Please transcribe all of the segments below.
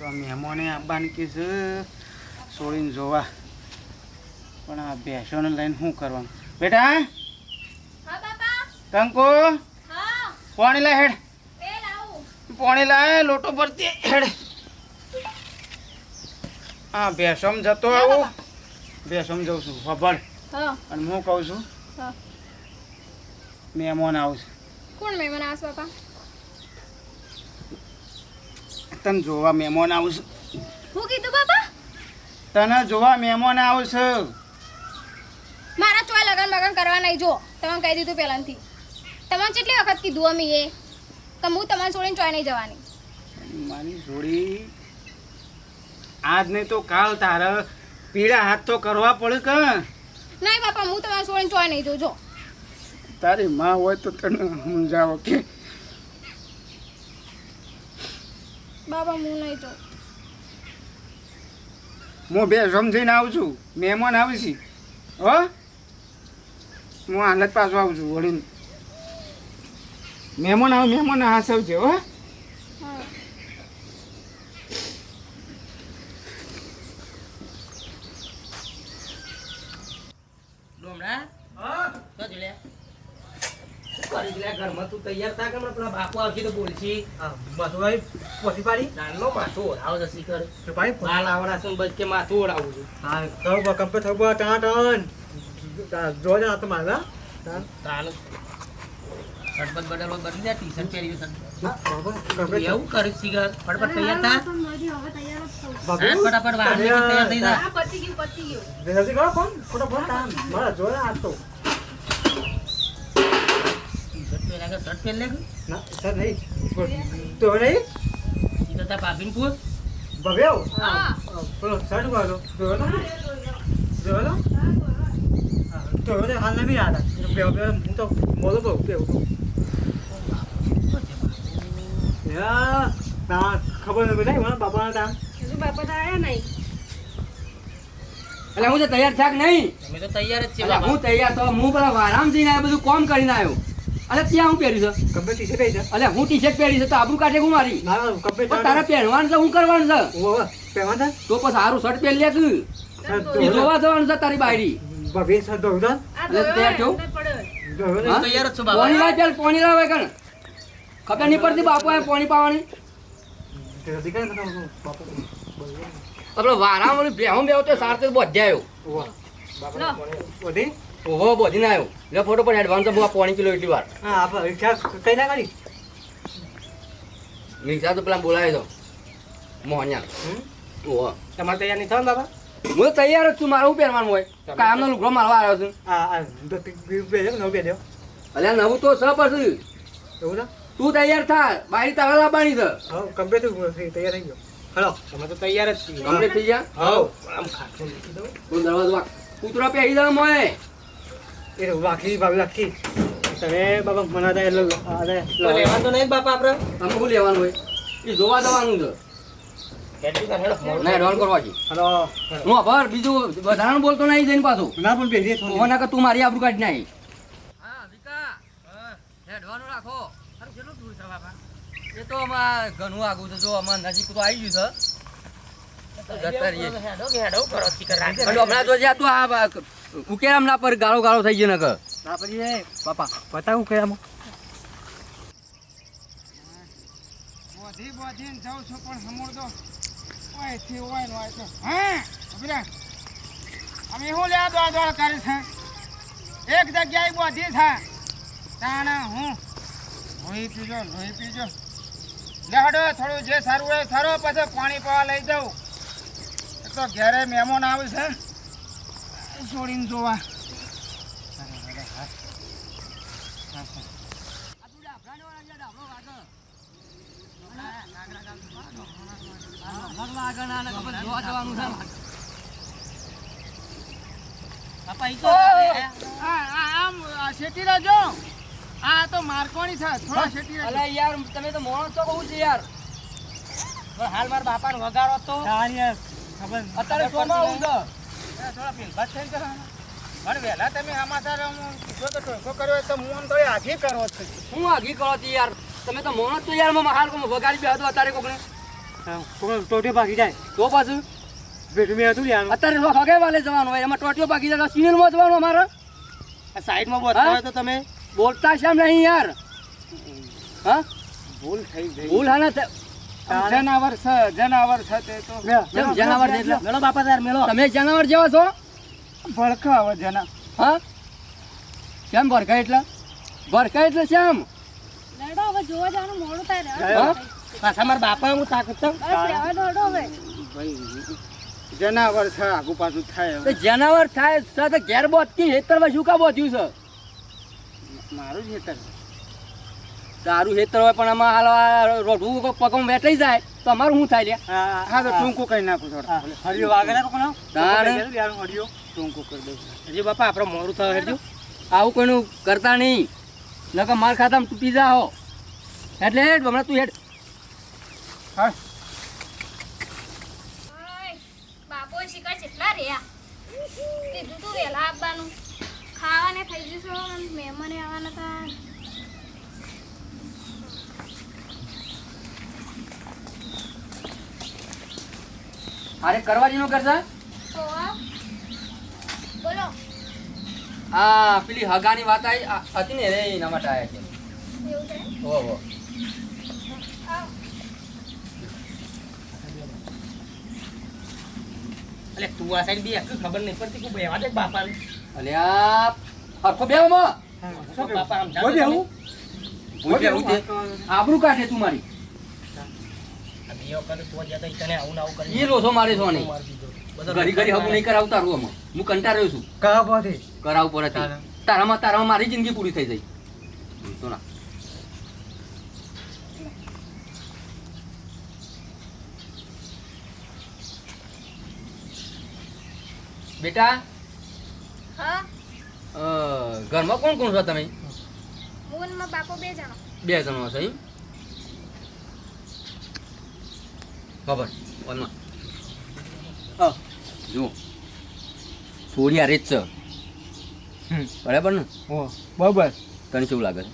તો મહેમાને આવવાની કે છે છોડીને જોવા. પણ આ ભેંસોને લઈને શું કરવાનું? બેટા? કંકો? પાણી લા હેડ. પાણી લાય લોટો ભરતી. હેડ. હા ભેંસોમ જતો આવું. ભેંસોમ જઉં છું ખબર અને હું કહું છું મહેમાન આવું આવશે. કોણ મહેમાન આવશે બાપા? તને જોવા મહેમાન આવશે હું કીધું બાપા તને જોવા મહેમાન આવશે મારા ચોય લગન મગન કરવા નહીં જો તમે કહી દીધું પહેલાંથી. તમે કેટલી વખત કીધું અમે એ? કે હું તમારે છોડીને ચોય નહીં જવાની. મારી જોડી આજ નહીં તો કાલ તારે પીળા હાથ તો કરવા પડે કે? નહીં બાપા હું તમારા છોડીને ચોય નહીં જોજો તારી માં હોય તો તને સમજાવો કે બાપા હું નહીં જાઉં. હું બે સમજીને આવું છું. મહેમાન આવશે હો? હું આનંદ પાછું પાછો આવું છું વળીને. મહેમાન આવે મહેમાન હાસવજે હો. હા. તો જ લે? ઘરમાં તું તૈયાર થા કે પેલા બાપુ આવશે તો બોલશી? મથુરાઈ પોથી પાડી? નાનો માથું ઓઢાવો જશી કર તો ભાઈ બાલ આવડા બસ કે માથું ઓઢાવું છું. હા તો કમ્પ્લીટ થવું ટન. ટન જો જા તો મારા તાનું. શર્ટ બદલવા બદલી દે ટી શર્ટ પહેરી કમ્પ્લીટ એવું કરી શીખર. ફટાફટ તૈયાર થા. ફટાફટ વાર તૈયાર થઈ જા. પતી ગયું પતી ગયું. જલ્દી કરો ફોન ફટાફટ મારા જો આ તો ટી શર્ટ પહેર્યા કે શર્ટ પહેર લે? ના સર નહીં. તો નહીં? તાર ભાભીને પૂછ. ભવ્યો હા. પેલો શર્ટ વાળો જોયો તો જોયો તો? તો હાલ નહીં યાદ હું તો મોલો બહુ કેવું ખબર નથી નહીં મારા બાપાના ટાઈમ હજુ બાપા તો આવ્યા નહીં. એટલે હું તો તૈયાર થાક નહીં. અમે તો તૈયાર જ છીએ હું તૈયાર તો હું પેલા આરામથી આ બધું કોમ કરીને આવ્યો. અલે ત્યાં હું પહેર્યું છે? કમ્પ્લીટ ટી શર્ટ છે અલે હું ટી શર્ટ પહેરી છે તો આબરૂ કાઢે હું મારી? ના કમ્પ્લીટ તારે પહેરવાનું છે હું કરવાનું છે? છે? તો પછી સારું શર્ટ પહેરી લે તું. એ જોવા જવાનું છે તારી બાયડી. ભવ્ય સર તૈયાર જ છું પોણી લાવ ચાલ પોણી લાવ કણ. ખબર નહીં પડતી બાપુ આ પોણી પાવાની? આપણે વારામ બેહું બેહું તો સાર તો બધે આવ્યો ઓવા બધી ના આવ્યું લે ફોટો પણ એડવાન્સ હું આ પોણી કિલો એટલી વાર. હા રિક્ષા કઈ ના કરી? રિક્ષા તો પેલા બોલાવી દો મોહન્યા ઓહો. તમારે તૈયાર નહીં થવાનું બાબા હું તૈયાર જ છું મારે શું પહેરવાનું હોય? કાયમનો લુગડો મારવા આવ્યો છું. આ આ બે બે નવ બે દેવ અલ્યા નવું તો સ પછી. એવું ના તું તૈયાર થા. બારી તારા લાવવાની છે. હા કમ્પ્લીટ તૈયાર થઈ ગયો. હલો. તમે તો તૈયાર જ છીએ. કમ્પ્લીટ થઈ ગયા? હા આમ ખાટું દઉં તું દરવાજો કૂતરો પહેરી દઉં મોય એ વાખી ભાવી રાખી તમે બાપા મને તો લેવાનું તો નહીં બાપા આપણે તમે શું લેવાનું હોય? એ જોવા જવાનું છે. હેડું તાર હેડો મોડું ના એડવાન્સ કરવા છે. હલો. હું આભાર બીજું વધારાનું બોલતો નહીં પાછું. ના પણ બેસી ઓહો ના કે તું મારી આબરૂ કાઢી નાખી. હા વિકા. એડવાનું રાખો. કેટલું દૂર છે બાપા? એ તો અમારે ઘણું આગું જો અમારે નજીક તો આવી ગયું છે. ઉકેરામ ના પર ગાળો ગાળો થઈ ગયો ને કે ના પછી એ બાપા બતાવું કે આમાં બોધી બોધીને જાઉં છું પણ હમણાં તો ઓયથી ઓય ને ઓય તો. હા અભિરા અમે શું લે દોડ દોડ કરી છે. એક જગ્યાએ બોધી છે. તાણા હું? લોહી પીજો લોહી પીજો. લેહડો થોડું જે સારું હોય સારો પછી પાણી પાવા લઈ જાઉં. તો ઘેરે મહેમાન આવે છે. છોડીને જોવા. આ આ આમ આ શેટી રહેજો આ તો મારકોણી છે થોડા શેટી યાર તમે તો મોણસ તો કહું છે યાર. હાલ મારા બાપાને વગાડો તો. યાર અત્યારે શોમાં આવું થોડા ભીલભાત થઈ જરા પણ વહેલા તમે સમાચાર કીધો તો ટોયકો કર્યો હોય તો હું આમ થોડી આઘી કરો છો. હું આગી કરો છો યાર? તમે તો મોણસ તો યારમાં હાલ વગાડી બેહતો અત્યારે કોકને. કોઈ ટોટી ભાગી જાય. તો પાછું? ભેટું મેં હતું યાર. અત્યારે હગે વાલે જવાનું હોય એમાં ટોટીઓ પાકી જાય સિનિયરમાં જવાનું અમારે. સાઈડમાં બોલતા? હોય તો તમે બોલતા શેમ નહીં યાર. હા? ભૂલ થઈ ગઈ. ભૂલ હા જનાવર છે જનાવર છે તે તો. જનાવર એટલે? મેળો બાપા તાર મેળો. તમે જનાવર જેવા છો? ભડકા આવે જના. હા? કેમ ભડકા એટલે? ભડકા એટલે શેમ? લડો હવે જોવા જવાનું મોડું થાય પાછા મારા બાપા હું તાકત જનાવર છે આગુ પાછું થાય જનાવર થાય તો તો ઘેર બોધતી હેતરમાં શું કા બોધ્યું છે? મારું જ હેતર તારું હેતર હોય પણ આમાં હાલ આ રોઢું પગમ વેટાઈ જાય તો અમારું શું થાય હા તો ટૂંકું કરી નાખું થોડા. હરિયો વાગે ને કોનો હરિયો ટૂંકું કરી દઉં. હજી બાપા આપણે મોરું થયું હેડજો આવું કોઈનું કરતા નહીં. નકર માર ખાતામાં તૂટી જાઓ એટલે હેડ હમણાં તું હેડ. હા. બાપો શિકાર કેટલા રહ્યા? કીધું તું ખાવાને થઈ જશો મહેમાને આવવાના હતા. અરે કરવાજી નો કરશે બોલો. આ પેલી હગાની વાત આવી હતી ને રે એના માટે આવ્યા છે. ઓહો તું આ સાઈડ બી આખી ખબર નહીં પડતી કે બેવા દે બાપા અલે આ હરખો બેહો માં બાપા આમ કોઈ બી આવું? ભૂલ તે? આબરૂ કાઢે તું મારી. બે વખત તું જ્યાં તો તને આવું આવું કરી એ લોસો મારે છો નહીં મારી ઘડી ઘડી હગું નહીં કરાવતા રહું આમાં. હું કંટાળ્યો છું. કહા પાથી કરાવું પડે તારામાં તારામાં મારી જિંદગી પૂરી થઈ જાય. તો ના બેટા હા? ઘરમાં કોણ કોણ છો તમે? હું બાપો બે જણા. બે જણો છો એમ? ખબર? ઓનમાં જુઓ. સોરી આરે જ છે. હમ. બરાબર ને? ઓ બરાબર. તને કેવું લાગે છે?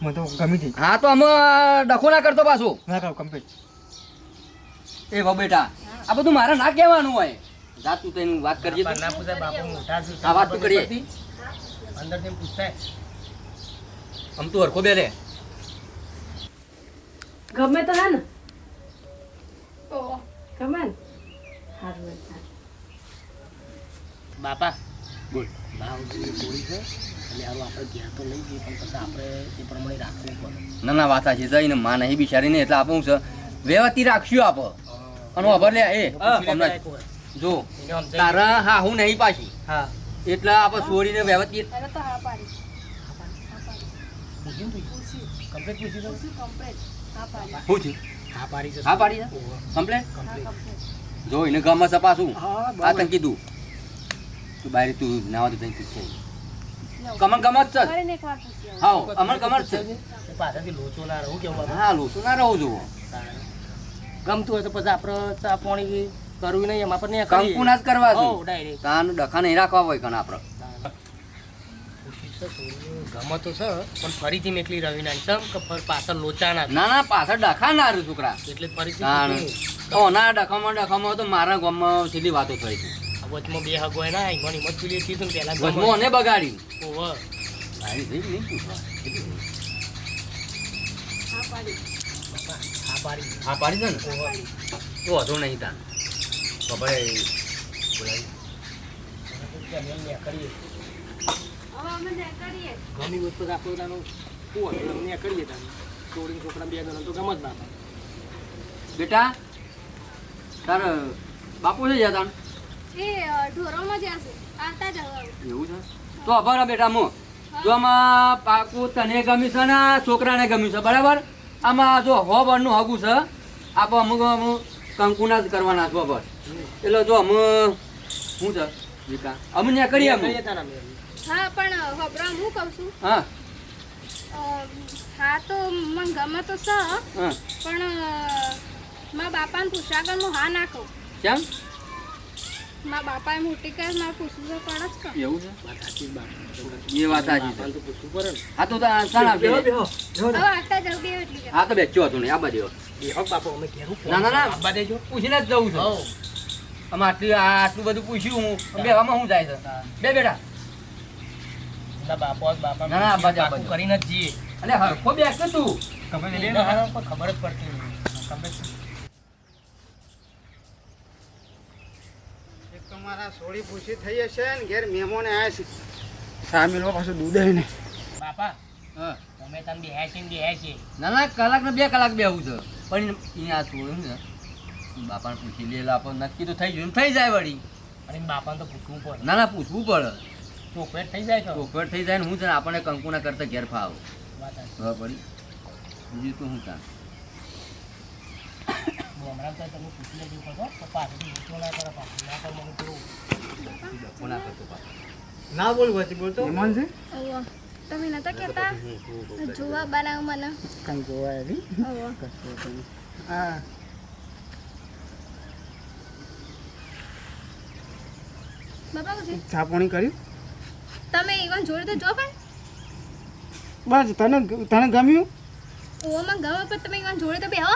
મને તો ગમી હતી હા તો અમે ડખો ના કરતો પાછો. ના કરો કમ્પ્લીટ એ વા બેટા આ બધું મારે ના કહેવાનું હોય. જા તું તેની વાત કરજે બાપા ના પૂછાય બાપુ મોટા છે. આ વાત તો કરીએ. અંદરથી પૂછતાય આમ તું હરખો બે રે ગમે તો હે ને. તો સારું સારું. બાપા બોલ. બાવજી થોડી છે? એટલે હારું આપણે ઘેર તો લઈ જઈએ પણ પછી આપણે એ પ્રમાણે રાખવું પડે. ના ના વાત સાચી છે. એને માં નહીં બિચારીને એટલે આપણું છે? વ્યવહારથી રાખશું આપ. અને ખબર લે એ હમણાં જો તારા હા હું નહીં પાછી. હા. એટલે આપણે છોરીને વ્યવહારથી અરે તો હા પાડી. પૂછ્યું તું? કમ્પ્લીટ કમ્પ્લેટ હા પાડી. થયું હા પાડી છે હા પાડી છે કમ્પ્લેટ જો એને ગામમાં સપાસું હા, આ તને કીધું. તું બહાર તું નાવા તો તને પૂછે કમર ગમત છે. હા અમર ગમત છે પાછળથી લોચો ના રહું કેવું હા લોસો ના રહું જોવો ગમતું હોય તો પછી આપણે ચા પાણી કરવું નહીં એમાં પણ. કંકુ ના જ કરવા direct. ડખા નહીં રાખવા હોય કણ આપણે. ગમે તો છે પણ ફરીથી મેં રવિ નાખી ચમ કે ફર પાછળ લોચા ના ના ના પાછળ ડખા ના રહ્યું છોકરા. એટલે ફરીથી. તો ના ડખામાં ડખામાં તો મારા ગામમાં છેલ્લી વાતો થઈ હતી. વચમાં બે હગો ને પેલા વચમાં મને બગાડી. ઓહો. ભાઈ થઈ નહીં પૂછવા. હા પાડી. બાપા, પાડી. હા પાડી દે ને. તો વધુ નહીં તાન બોલાવી. ને કરીએ હવે અમે ત્યાં કરીએ ગમી હોય તો આપણું તાનું હતું કરીએ તાનું છોડીને છોકરા બે જણા તો ગમત બાપા બેટા તાર બાપુ છે જ્યાં તાણ એ ઢોરોમાં જ્યાં છે આવતા જ એવું છે? તો અભર બેટા મો. જો આમાં પાકું તને ગમ્યું છે ને છોકરાને ગમ્યું છે બરાબર? આમાં જો હો બળનું હગું છે આપણે અમુક અમુક કંકુના જ કરવાના છો બરાબર? એટલે જો અમે શું છે વિકા? અમે ત્યાં કરીએ અમે. હા પણ હબરા હું કહું છું? હા. હા તો મને ગમે તો છે પણ મા મારા બાપાને પૂછ્યા આગળ હું હા ના કહું. કેમ? મારા બાપાએ મોટી કર મારે પૂછવું તો પડે જ કે એવું છે? વાત સાચી જ એ વાત સાચી છે. પૂછવું પડે હા તો બેહો બેહો હવે આવતા જલ્દી એટલી હા તો બેચ્યો હતો ને આ બાજુ બેહો. બાપુ અમે ઘેરું ના, ના, ના. આપવા દેજો પૂછીને જ જવું છું. અમે આટલું આટલું બધું પૂછ્યું હું બેવામાં હું જાય છે? બે બેટા બાપો બાપા ના, ના, બાજુ, પાકું બાજુ. કરીને જ જઈએ. અલે હરખો બેસ કે તું? તમે લે ખબર જ પડતી નહીં. તમે એક તો મારા સોળી પૂછી થઈ હશે ને ઘેર મહેમાન આવ્યા છે. સા મિલવા પાછું દૂધ હે ને બાપા હા. અમે તમે બેહ્યા છે ને બેહ્યા છે. ના ના કલાક ને બે કલાક બેહવું છે. પણ અહીંયા છોડ્યું ને બાપાને પૂછી લે એટલે નક્કી તો થઈ ગયું. થઈ જાય વળી. અને બાપાને તો પૂછવું પડે. ના ના પૂછવું પડે. ચોકલેટ થઈ જાય તો? ચોખવટ થઈ જાય ને હું છે ને આપણને કંકુના કરતા ઘેર ફાવ. પડી બીજું તો હું તો ના બોલ વચ્ચે બોલતો છે તમે નતા કહેતા જોવા બનાવ મને. આવી? હા. બાપા પૂછે? કર્યું? તમે ઈવન જોડે તો જો પણ. બસ તને તને ગમ્યું? ઓમાં ગમે પણ તમે ઈવન જોડે તો બે હો.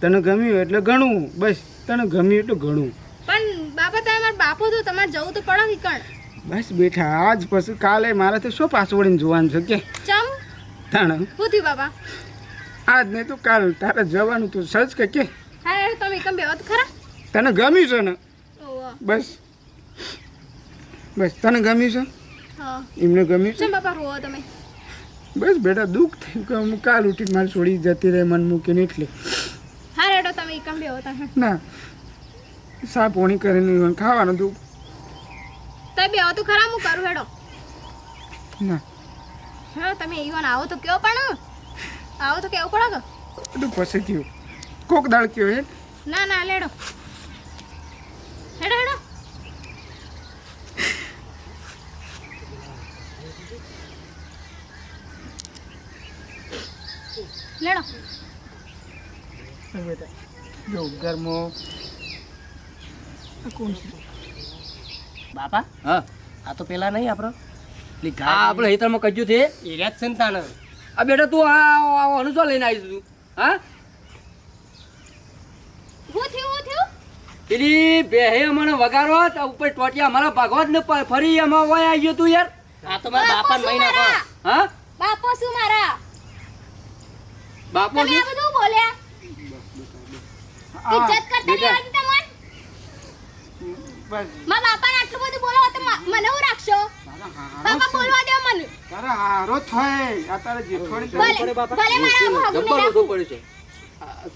તને ગમ્યું એટલે ઘણું બસ તને ગમ્યું એટલે ઘણું પણ બાપા તમે મારા બાપો તો તમારે જવું તો પડે કે કણ. બસ બેઠા આજ પછી કાલે મારે તો શું પાસવર્ડ જોવાનું છે કે? ચમ? તણ? થયું બાપા? આજ નહીં તો કાલ તારે જવાનું તું સજ કે કે? હા તમે એકમ બેહો તો ખરા. તને ગમ્યું છે ને? બસ. બસ તને ગમ્યું છે? હા એમને ગમ્યું છે? બાપા રોવો તમે. બસ બેટા દુઃખ થયું કે હું કાલ ઉઠી મારે છોડી જતી રહે મન મૂકીને એટલે. હા રેડો તમે એકમ બેહો તમે ના સા પોણી કરીને ખાવાનું દુઃખ. તમે બેહો તો ખરા હું કરું હેડો. ના. હેડો તમે ઈવન આવો તો કયો પણ. આવો તો કેવું પડે કે? બધું પછી થયું કોક દાળ કયો હે? ના ના લેડો. હેડો હેડો. લેડો બેટા જો ઘરમાં આ કોણ છે? બાપા? હા. આ તો પેલા નહીં આપણો. આપણે હેતરમાં કજ્યું છે. એરિયા જ છે આ બેટા તું આ અનુસાર લઈને આવીશ તું. હા? હું બે હે પેલી બેહે વગાડો ઉપર ટોટિયા અમારા ભાગવત ને ફરી એમાં વય આવી ગયો તું યાર. આ તો મારા બાપા બાપાને શું મહિના હા? બાપો શું મારા? બાપો તમે આ બધું બોલ્યા? ઇજ્જત કરતા નહીં આવતી તમને બસ. મા બાપાને આટલું બધું બોલાવો તો મને હું રાખશો? બાપા બોલવા દો મને. તારે હારો થાય. આ તારા જેઠવાણી ભલે ભલે મારા જબ્બર રાખો. પડે છે.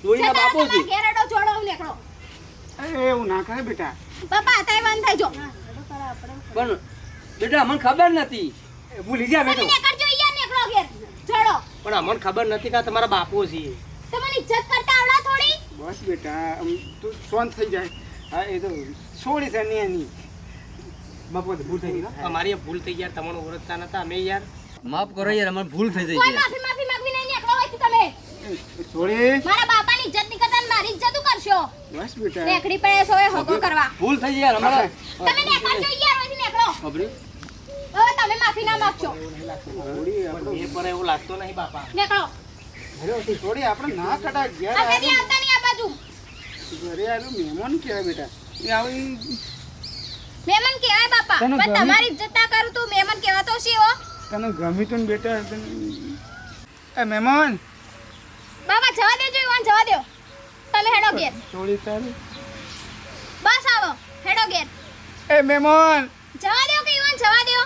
સોળીના બાપો છે. તમારા જોડો હું નીકળો. એ એવું ના કરે બેટા. બાપા આતાય બંધ થઈ જો. પણ બેટા અમને ખબર નથી. ભૂલી લીધા બેટો. નીકળો પણ અમને ખબર નથી કે તમારા બાપો છે. તમારી ઇજ્જત કરતા આવડા થોડી? બસ બેટા તું શાંત થઈ જાય. હા એ તો છોડી છે નહીં એની. બાપુ ભૂલ થઈ ગઈ હો. અમારી એ ભૂલ થઈ યાર તમારો ઓળખતા નતા અમે યાર. માફ કરો યાર અમારે ભૂલ થઈ કોઈ જાય માફી માફી માંગવી નહીં નીકળો અહીંથી તમે. છોડી. મારા બાપાની ઇજ્જત નહીં કરતા મારી ઇજ્જત કરશો? બસ બેટા. નેકડી પડે છો એ હકો કરવા. ભૂલ થઈ જાય યાર અમારા તમે નીકળજો યાર અહીંથી નીકળો. ખબરી હવે તમે માફી ના માંગશો. એ પર એવું લાગતો નહીં બાપા. નીકળો. ઘરે છોડી આપણે ના કટા ઘેર આ કદી આવતા નહીં આ બાજુ. ઘરે આવેલું મહેમાન કહેવાય બેટા. એ આવી મહેમાન કહેવાય બાપા પણ તમારી જતા કરું તું મહેમાન કહેવાતો છે હો તને ગમ્યું તું ને બેટા. એ મહેમાન. બાપા જવા દેજો ઈવાન જવા દો. તમે હેડો ગેર છોડી તારે. બસ આવો હેડો ગેર એ મહેમાન. જવા દો કે ઈવાન જવા દો?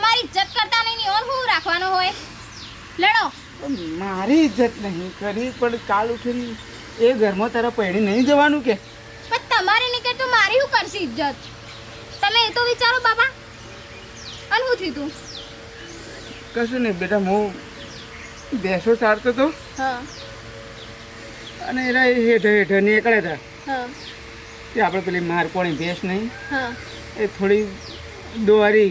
તમારી ઇજ્જત કરતા નહીં ઓર હું રાખવાનો હોય? લડો. મારી ઇજ્જત નહીં કરી પણ કાલ ઉઠીને એ ઘરમાં તારા પૈણી નહીં જવાનું કે? પણ તમારે નીકળ તો મારી શું કરશે ઇજ્જત? તમે એ તો વિચારો બાબા અને હું થયું તું? કશું નહીં બેટા હું બેસો ચારતો તો હા. અને એના હેઠે હેઠે નીકળ્યા હતા હા. તે આપણે પેલી મારકોણી ભેંસ નહીં. હા. એ થોડી દોરી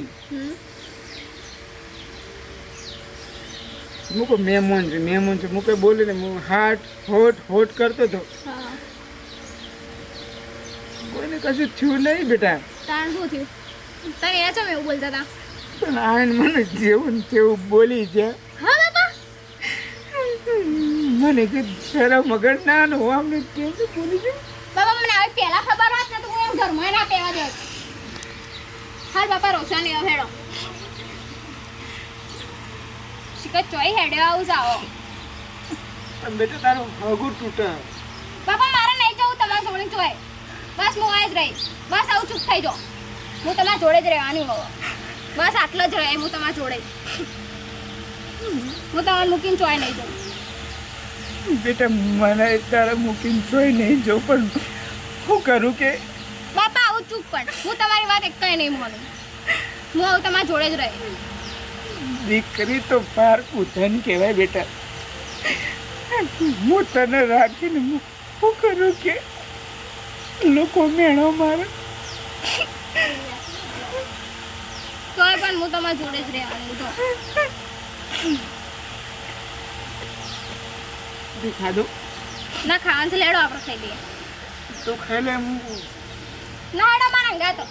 મૂકો મહેમાન છે મહેમાન છે. મૂકે બોલીને હું હાટ હોટ હોટ કરતો હતો. કોઈને કશું થયું નહીં બેટા. તાણ શું થયું? તમે એના ચમ એવું બોલતા હતા? પણ આને મને જેવું ને તેવું બોલી છે. હા બાપા. મને કે તારા મગજ ના નો અમને કેમ તો બોલી છે? બાપા મને હવે પહેલા ખબર હોત ને તો હું એમ ઘરમાં ના પહેવા દેત. હાલ બાપા રોશન એવો હેડો. શિકર ચોઈ હેડે આવું જાઓ બેટા તારો હગું તૂટે. બાપા મારે નહીં જવું તમારા જોડે જોઈ બસ હું આ જ રહીશ બસ આવું ચૂપ થઈ જાઓ. હું તમારા જોડે જ રહેવાની હોવ બસ આટલો જ રહે હું તમારા જોડે. હું તમારે મૂકીને ચોય નહીં જાઉં. બેટા મને તારે મૂકીને જોઈ નહીં જો પણ હું કરું કે? બાપા આવું ચૂપ પણ. હું તમારી વાત એક કંઈ નહીં માનું. હું આવું તમારા જોડે જ રહે. દીકરી તો પાર ઉધન કહેવાય બેટા. હું તને રાખીને હું કરું કે લોકો મેળો મારે? તોય પણ હું તમારા જોડે જ રહેવાની તે ખાધું ના ખાવાનું છે લેડો આપણે ખાઈ લઈએ. તું ખાઈ લે હું ના એડો મારા અંગા તો.